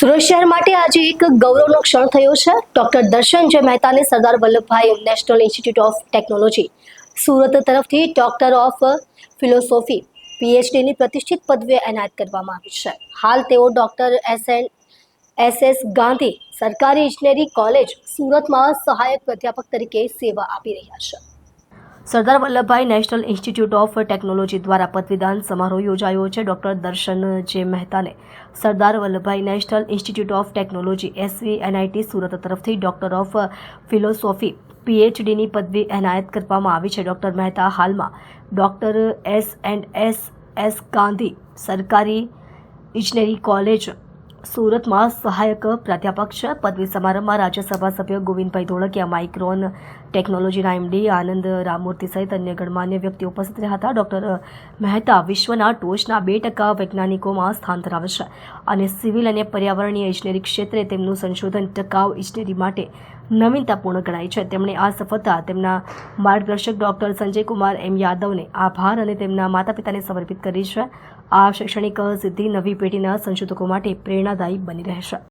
સુરત શહેર માટે આજે એક ગૌરવનો ક્ષણ થયો છે. Doctor Darshan Jay મહેતાને Sardar Vallabhbhai national institute of technology, Surat તરફથી ડોક્ટર ઓફ ફિલોસોફી, પીએચડીની પ્રતિષ્ઠિત પદવી એનાયત કરવામાં આવી છે. હાલ તેઓ doctor S N, S S Gandhi સરકારી ઇજનેરી કોલેજ સુરતમાં સહાયક પ્રાધ્યાપક તરીકે સેવા આપી રહ્યા છે. Sardar Vallabhbhai national institute of technology દ્વારા પદવીદાન સમારોહ યોજાયો છે. Doctor Darshan J મહેતાને Sardar Vallabhbhai national institute of technology, SV, NIT Surat તરફથી ડોક્ટર ઓફ ફિલોસોફી, પીએચડીની પદવી એનાયત કરવામાં આવી છે. ડોક્ટર મહેતા હાલમાં doctor S and S S Gandhi સરકારી ઇજનેરી કોલેજ સુરતમાં સહાયક પ્રાધ્યાપક પદવી સમારંભમાં રાજ્યસભા સભ્ય ગોવિંદભાઈ ધોળકિયા, માઇક્રોન ટેકનોલોજીના એમડી આનંદ રામમૂર્તિ સહિત અન્ય ગણમાન્ય વ્યક્તિઓ ઉપસ્થિત રહ્યા હતા. ડોક્ટર મહેતા વિશ્વના ટોચના બે ટકા વૈજ્ઞાનિકોમાં સ્થાન ધરાવે છે અને સિવિલ અને પર્યાવરણીય ઇજનેરી ક્ષેત્રે તેમનું સંશોધન ટકાઉ ઇજનેરી માટે નવીનતાપૂર્ણ ગણાય છે. તેમણે આ સફળતા તેમના માર્ગદર્શક ડોક્ટર સંજય કુમાર એમ યાદવને આભાર અને તેમના માતા પિતાને સમર્પિત કરી છે. આ શૈક્ષણિક સિદ્ધિ નવી પેઢીના સંશોધકો માટે પ્રેરણાદાયી બની રહેશે.